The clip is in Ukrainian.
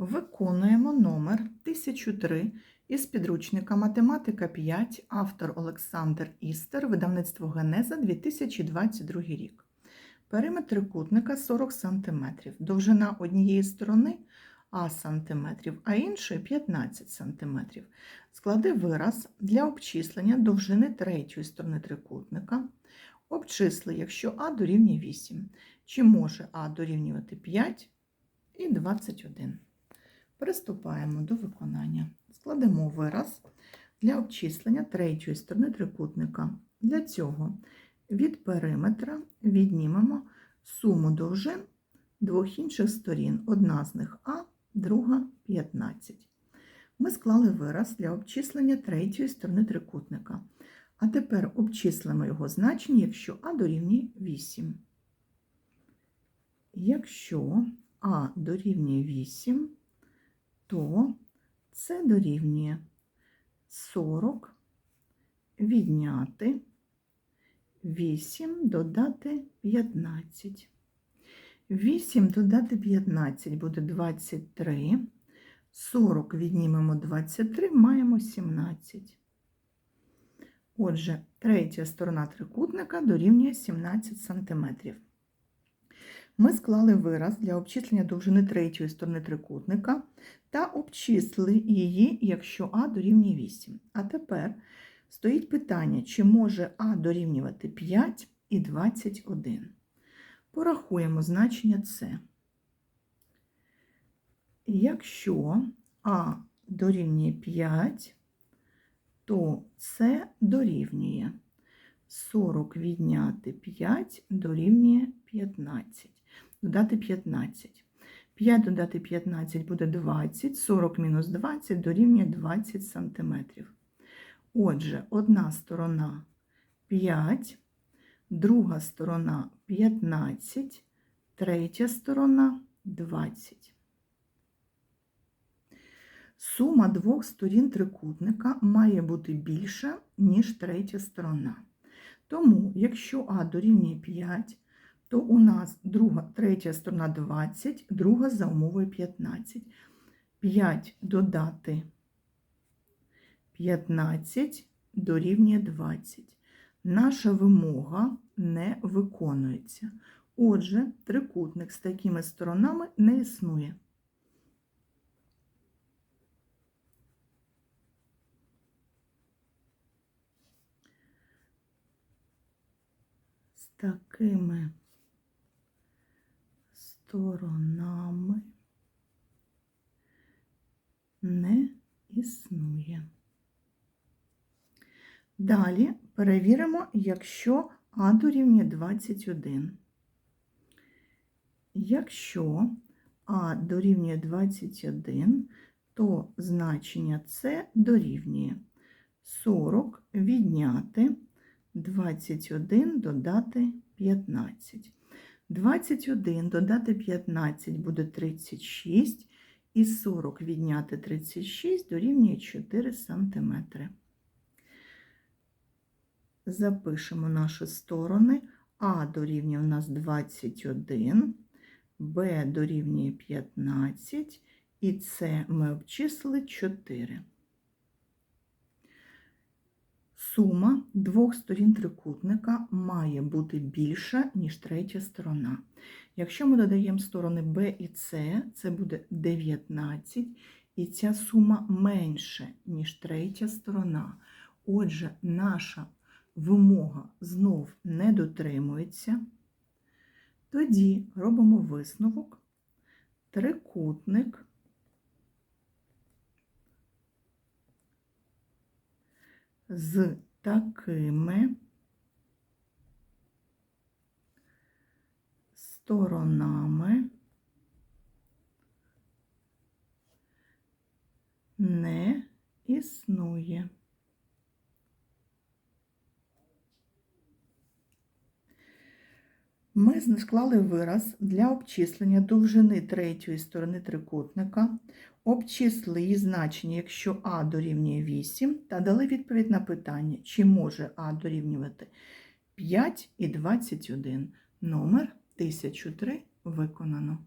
Виконуємо номер 1003 із підручника Математика 5, автор Олександр Істер, видавництво Генеза 2022 рік. Периметр трикутника 40 см, довжина однієї сторони А см, а іншої 15 см. Склади вираз для обчислення довжини третьої сторони трикутника. Обчисли, якщо А дорівнює 8. Чи може А дорівнювати 5 і 21. Приступаємо до виконання. Складемо вираз для обчислення третьої сторони трикутника. Для цього від периметра віднімемо суму довжин двох інших сторін. Одна з них А, друга 15. Ми склали вираз для обчислення третьої сторони трикутника. А тепер обчислимо його значення, якщо А дорівнює 8. Якщо А дорівнює 8, то це дорівнює 40 відняти 8 додати 15. 8 додати 15 буде 23. 40 віднімемо 23, маємо 17. Отже, третя сторона трикутника дорівнює 17 см. Ми склали вираз для обчислення довжини третьої сторони трикутника та обчислили її, якщо А дорівнює 8. А тепер стоїть питання, чи може А дорівнювати 5 і 21. Порахуємо значення С. Якщо А дорівнює 5, то С дорівнює 40 відняти 5 дорівнює 15 додати 15. 5 додати 15 буде 20, 40 мінус 20 дорівнює 20 см. Отже, одна сторона 5, друга сторона 15, третя сторона 20. Сума двох сторін трикутника має бути більша, ніж третя сторона. Тому, якщо А дорівнює 5, то у нас друга, третя сторона 20, друга за умовою 15. 5 додати 15 дорівнює 20. Наша вимога не виконується. Отже, трикутник з такими сторонами не існує. З такими сторонами не існує. Далі перевіримо, якщо А дорівнює 21. Якщо А дорівнює 21, то значення С дорівнює 40 відняти 21 додати 15. 21 додати 15 буде 36, і 40 відняти 36 дорівнює 4 см. Запишемо наші сторони. А дорівнює у нас 21, Б дорівнює 15, і С ми обчислили 4. Сума двох сторін трикутника має бути більша, ніж третя сторона. Якщо ми додаємо сторони B і C, це буде 19, і ця сума менше, ніж третя сторона. Отже, наша вимога знов не дотримується. Тоді робимо висновок. Трикутник з такими сторонами не існує. Ми склали вираз для обчислення довжини третьої сторони трикутника, обчислили її значення, якщо А дорівнює 8, та дали відповідь на питання, чи може А дорівнювати 5 і 21. Номер 1003 виконано.